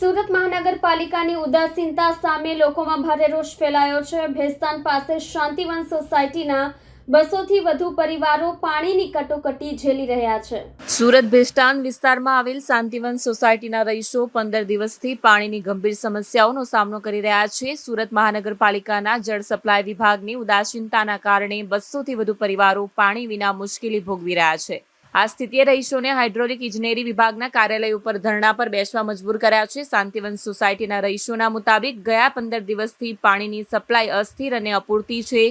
સુરત મહાનગરપાલિકાની ઉદાસીનતા સામે લોકોમાં ભારે રોષ ફેલાયો છે. ભેસ્તાન પાસે શાંતિવન સોસાયટીના બસોથી વધુ પરિવારો પાણીની કટોકટી ઝેલી રહ્યા છે. સુરત ભેસ્તાન વિસ્તારમાં આવેલ શાંતિવન સોસાયટીના રહીશો પંદર દિવસથી પાણીની ગંભીર સમસ્યાઓનો સામનો કરી રહ્યા છે. સુરત મહાનગરપાલિકાના જળ સપ્લાય વિભાગની ઉદાસીનતાના કારણે બસોથી વધુ પરિવારો પાણી વિના મુશ્કેલી ભોગવી રહ્યા છે. આ સ્થિતિએ રહીશોને હાઇડ્રોલિક ઇજનેરી વિભાગના કાર્યાલય ઉપર ધરણા પર બેસવા મજબૂર કર્યા છે. શાંતિવન સોસાયટીના રહીશોના મુતાબિક ગયા પંદર દિવસથી પાણીની સપ્લાય અસ્થિર અને અપૂરતી છે.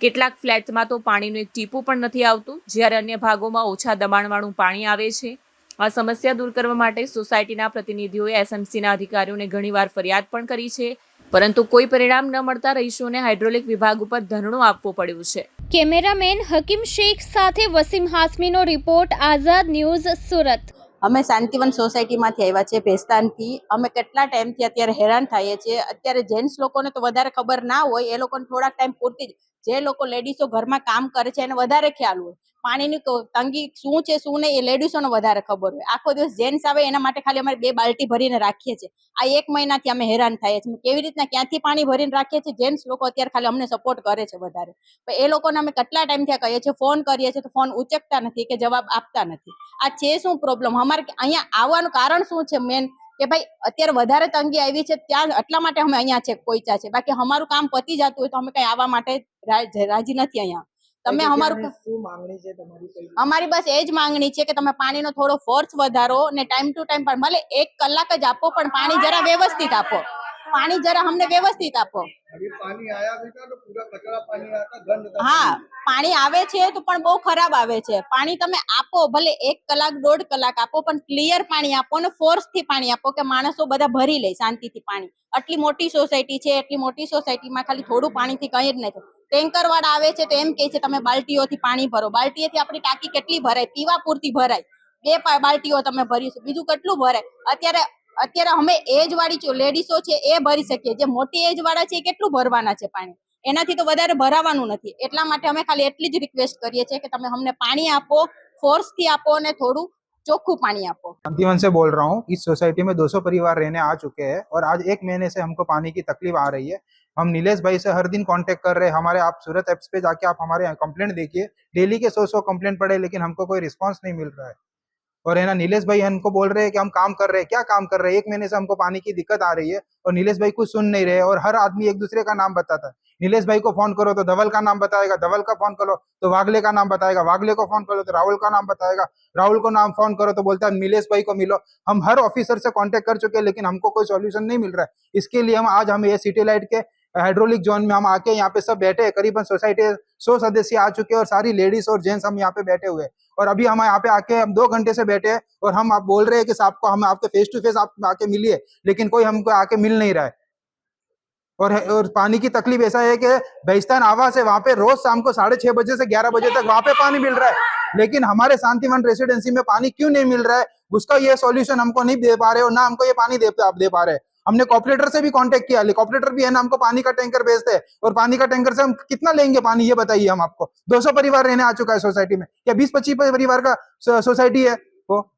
કેટલાક ફ્લેટમાં તો પાણીનું એક ટીપું પણ નથી આવતું, જ્યારે અન્ય ભાગોમાં ઓછા દબાણવાળું પાણી આવે છે. આ સમસ્યા દૂર કરવા માટે સોસાયટીના પ્રતિનિધિઓએ એસએમસીના અધિકારીઓને ઘણીવાર ફરિયાદ પણ કરી છે. પરંતુ કોઈ પરિણામ ન મળતા રહીશોને હાઇડ્રોલિક વિભાગ ઉપર ધરણું આપવો પડ્યું છે. કેમેરામેન હકીમ શેખ સાથે વસીમ હાસમીનો રિપોર્ટ, આઝાદ ન્યૂઝ, સુરત. અમે શાંતિવન સોસાયટીમાંથી આવ્યા છે ભેસ્તાનથી. અમે કેટલા ટાઈમથી અત્યારે હેરાન થઈએ છીએ. અત્યારે જેન્ટ્સ લોકોને તો વધારે ખબર ના હોય, એ લોકોને થોડાક ટાઈમ પૂરતી જ જે લોકો લેડીઝો ઘરમાં કામ કરે છે, એને વધારે ખ્યાલ હોય. પાણીની તંગી શું છે, શું નહીં, એ લેડીઝોને વધારે ખબર હોય. આખો દિવસ જેન્ટ્સ આવે, એના માટે ખાલી અમારે બે બાલ્ટી ભરીને રાખીએ છીએ. આ એક મહિનાથી અમે હેરાન થઈએ છીએ. કેવી રીતના ક્યાંથી પાણી ભરીને રાખીએ છીએ? જેન્ટ્સ લોકો અત્યારે ખાલી અમને સપોર્ટ કરે છે વધારે. પણ એ લોકોને અમે કેટલા ટાઈમથી કહીએ છીએ? ફોન કરીએ છીએ તો ફોન ઉચકતા નથી કે જવાબ આપતા નથી. આ છે શું પ્રોબ્લેમ અમારે અહીંયા આવવાનું કારણ શું છે મેન કે ભાઈ અત્યારે વધારે તંગી આવી છે ત્યાં એટલા માટે અમે અહીંયા છે પોઈચા છે. બાકી અમારું કામ પતી જતું હોય તો અમે કઈ આવવા માટે રાજી નથી અહીંયા. તમે અમારું અમારી બસ એ જ માંગણી છે કે તમે પાણીનો થોડો ફોર્સ વધારો ને ટાઈમ ટુ ટાઈમ પણ મળે એક કલાક જ આપો પણ પાણી જરા વ્યવસ્થિત આપો. પાણી જરા અમને વ્યવસ્થિત આપો. હા. પાણી આવે છે તો પણ બહુ ખરાબ આવે છે. પાણી તમે આપો, ભલે એક કલાક, દોઢ કલાક આપો, પણ ક્લિયર પાણી આપો ને ફોર્સથી પાણી આપો કે માણસો બધા ભરી લે શાંતિથી પાણી. આટલી મોટી સોસાયટી છે એટલી મોટી સોસાયટીમાં ખાલી થોડું પાણીથી કંઈ જ નથી. ટેન્કર વાળા આવે છે તો એમ કહે છે, તમે બાલ્ટીઓથી પાણી ભરો. બાલ્ટીએથી આપણી ટાંકી કેટલી ભરાય? પીવા પૂરતી ભરાય. બે બાલ્ટીઓ તમે ભરીશું બીજું કેટલું ભરાય? અત્યારે અત્યારે અમે એજ વાળી લેડીસો છે, એ ભરી શકીએ. જે મોટી એજ વાળા છે એ કેટલું ભરવાના છે પાણી? એનાથી તો વધારે ભરાવાનું નથી એટલા માટે અમે ખાલી એટલી જ રિક્વેસ્ટ કરીએ છીએ કે તમે અમને પાણી આપો ફોર્સ થી આપો અને થોડું ચોખ્ખું પાણી આપો शांतिवन से बोल रहा हूँ इस सोसाइटी में 200 परिवार रहने आ चुके हैं और आज एक महीने से हमको पानी की तकलीफ आ रही है हम नीलेश भाई से हर दिन कांटेक्ट कर रहे हैं हमारे आप सूरत एप्स पे जाके आप हमारे कंप्लेंट देखिए डेली के सौ सौ कंप्लेंट पड़े लेकिन हमको कोई रिस्पांस नहीं मिल रहा है और है ना, नीलेश भाई हमको बोल रहे हैं कि हम काम कर रहे हैं। क्या काम कर रहे हैं? एक महीने से हमको पानी की दिक्कत आ रही है और नीलेश भाई कुछ सुन नहीं रहे और हर आदमी एक दूसरे का नाम बताता है। नीलेश भाई को फ़ोन करो तो धवल का नाम बताएगा, धवल का फ़ोन करो तो वागले का नाम बताएगा, वागले को फ़ोन करो तो राहुल का नाम बताएगा, राहुल को नाम फ़ोन करो तो बोलता है, नीलेश भाई को मिलो। हम हर ऑफिसर से कांटेक्ट कर चुके हैं, लेकिन हमको कोई सॉल्यूशन नहीं मिल रहा है। इसके लिए हम आज हम ये सिटी लाइट के हाइड्रोलिक जोन में हम आके यहाँ पे सब बैठे हैं। करीबन सोसाइटी, सौ सदस्य आ चुके हैं और सारी लेडीज़ और जेंट्स हम यहाँ पे बैठे हुए हैं। और अभी हम यहाँ पे आके हम दो घंटे से बैठे हैं और हम आप बोल रहे हैं कि आपको हम आपके फेस टू फेस आप आके मिलिए, लेकिन कोई हमको आके मिल नहीं रहा है। और और पानी की तकलीफ़ ऐसा है कि बेस्तान आवास है, वहाँ पे रोज शाम को साढ़े छह बजे से ग्यारह बजे तक वहाँ पे पानी मिल रहा है। लेकिन हमारे शांतिवन रेसिडेंसी में पानी क्यों नहीं मिल रहा है, उसका ये सॉल्यूशन हमको नहीं दे पा रहे और ना हमको ये पानी दे दे पा रहे हैं। हमने कॉपरेटर से भी कॉन्टेक्ट किया। कॉपरेटर भी है ना, हमको पानी का टैंकर भेजते हैं। और पानी का टैंकर से हम कितना लेंगे पानी, ये बताइए हम आपको। 200 परिवार रहने आ चुका है सोसाइटी में। या 20-25 परिवार का सोसाइटी है? वो